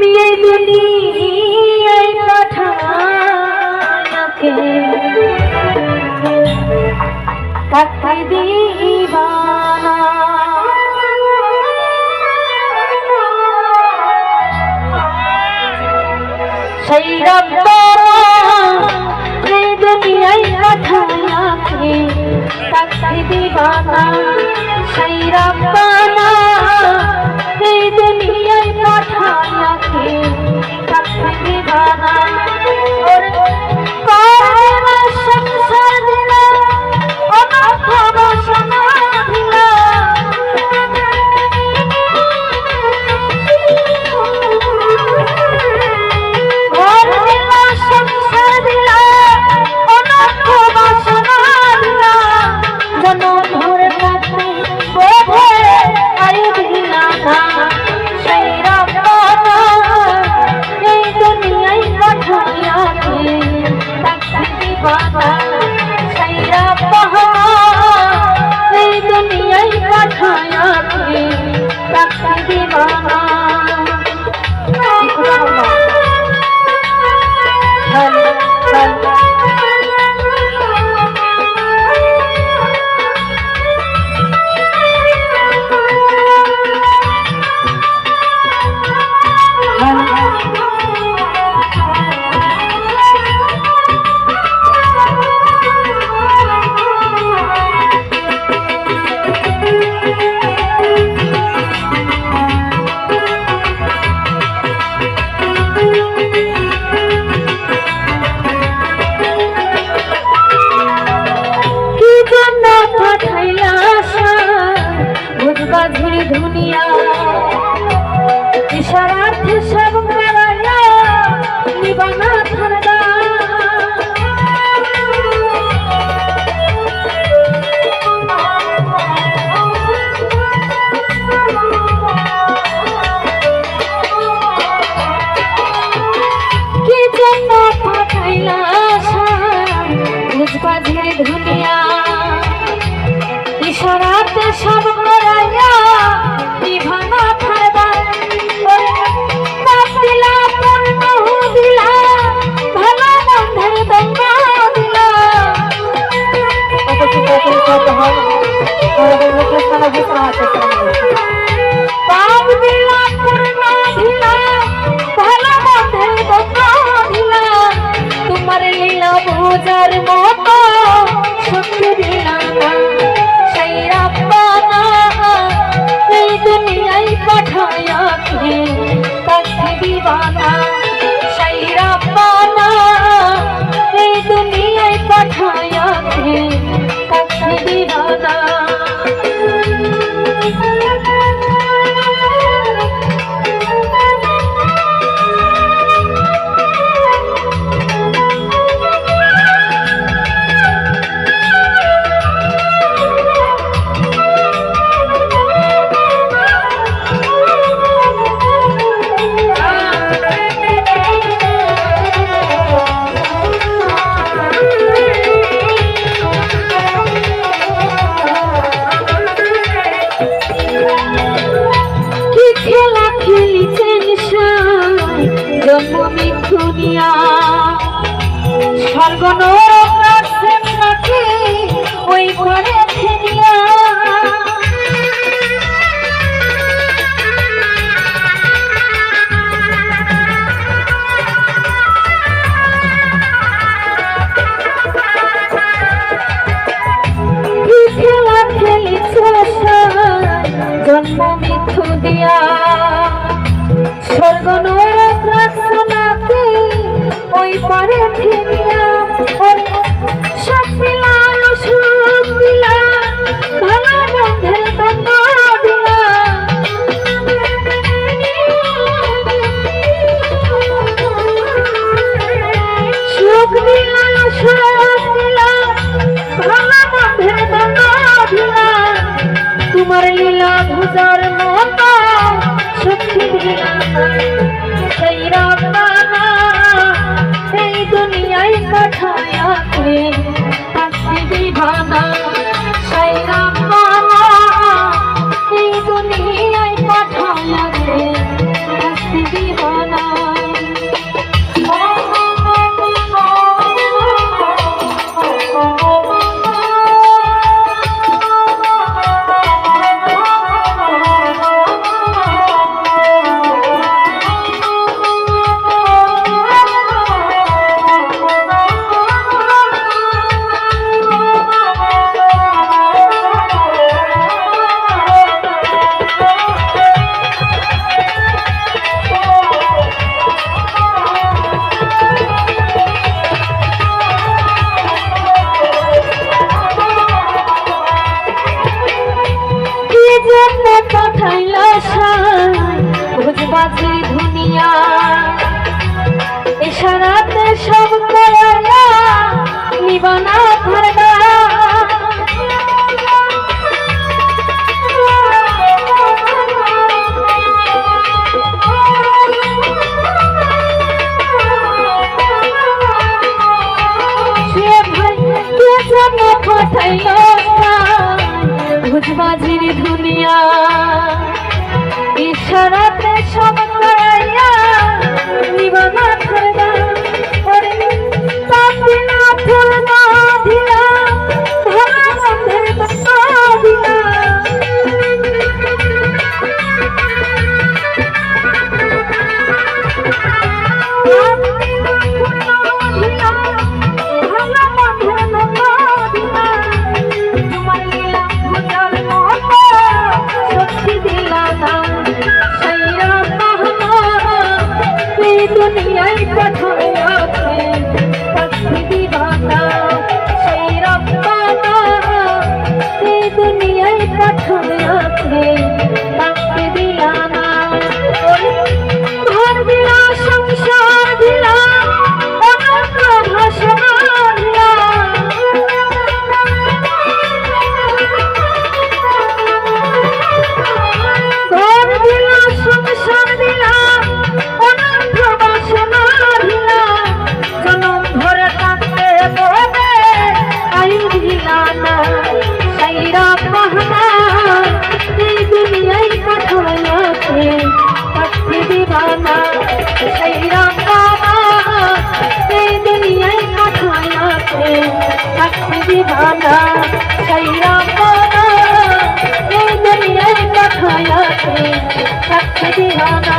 তুমি এই দুনিয়ায় পাঠায়াকে থাকতে দিবানা সেই রব্বারা এই দুনিয়ায় পাঠায়াকে থাকতে দিবানা সেই রব্বারা I'm জন্ম মৃত্যু নিয়া সর্বনরক রাখছেন নাকি ওই ঘরে ফেলিয়া জন্ম মৃত্যু দিয়া স্বর্গ নয় করেছে সারাতে সব কয়া নিবানা ধারণা। পাঠাইল বুঝবাজির দুনিয়া ধানা সাইরা পানা এই দুনিয়ায় পাঠায়াতে থাকতে দিহানা।